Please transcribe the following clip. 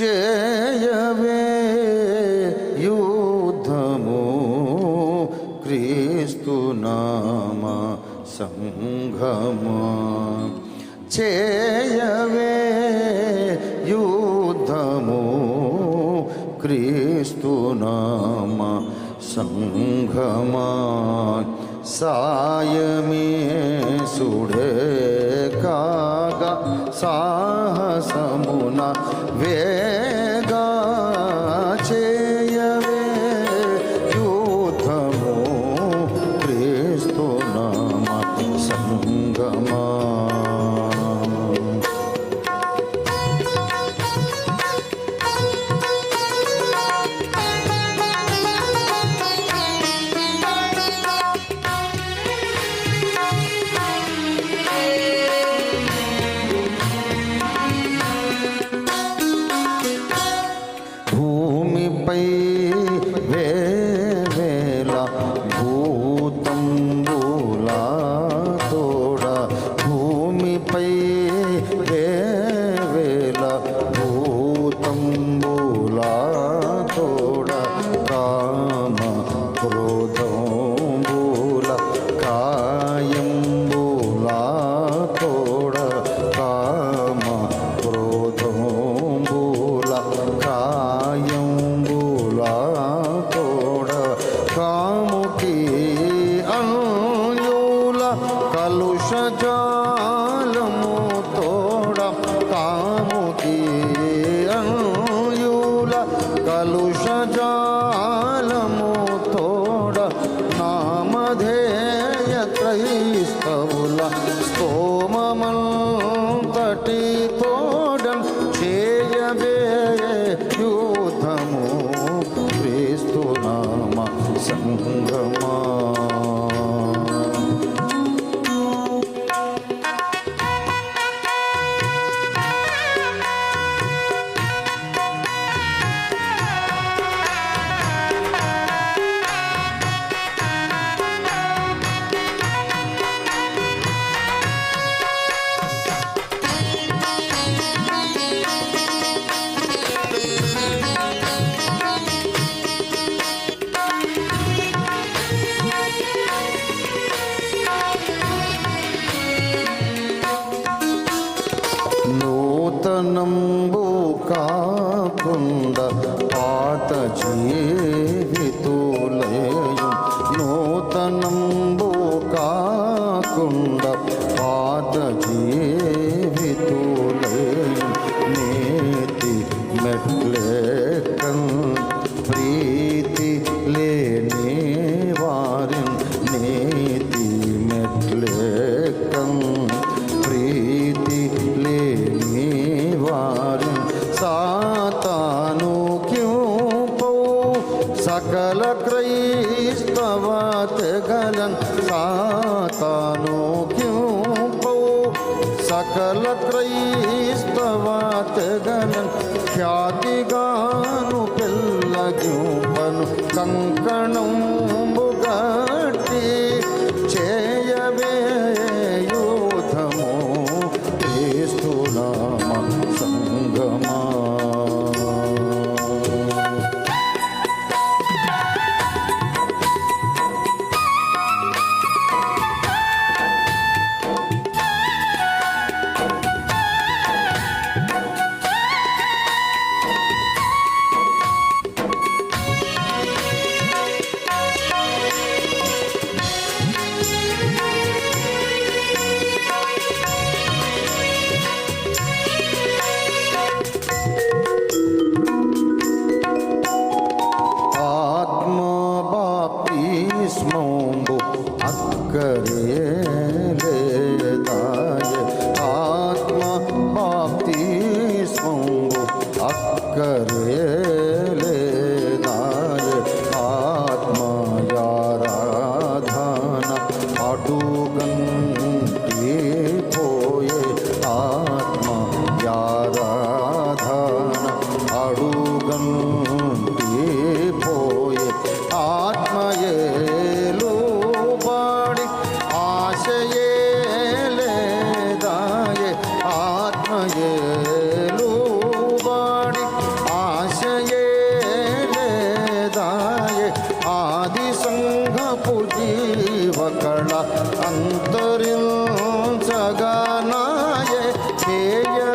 చేయవే యుద్ధము క్రీస్తునామ సంఘమా. చేయవే యుద్ధము క్రీస్తునామ సంఘమా. సాయమే సుడే కాగా సాహసమున వే ve కాముకి అన్యుల కలుష జాలము తోడ కాముకి అన్యుల కలుష జాలము తోడ నామధేయ క్రైస్తవుల స్తోమమంతటి शरणं క్రైస్తవ తెగలన్ సాతాను క్యూపౌ సకల క్రైస్తవ తెగలన్ ఖ్యాతిగాను పిల్లగ్యూపను కంకణం బుగట్టి ജീവൻ പോയ ആത്മയേലൂപാടി ആശയേലേതായ ആത്മയേലൂപാടി ആശയേലേതായ ആദിസംഘ പുജീവകള അന്തരിൽ സഗനായ ഹേയ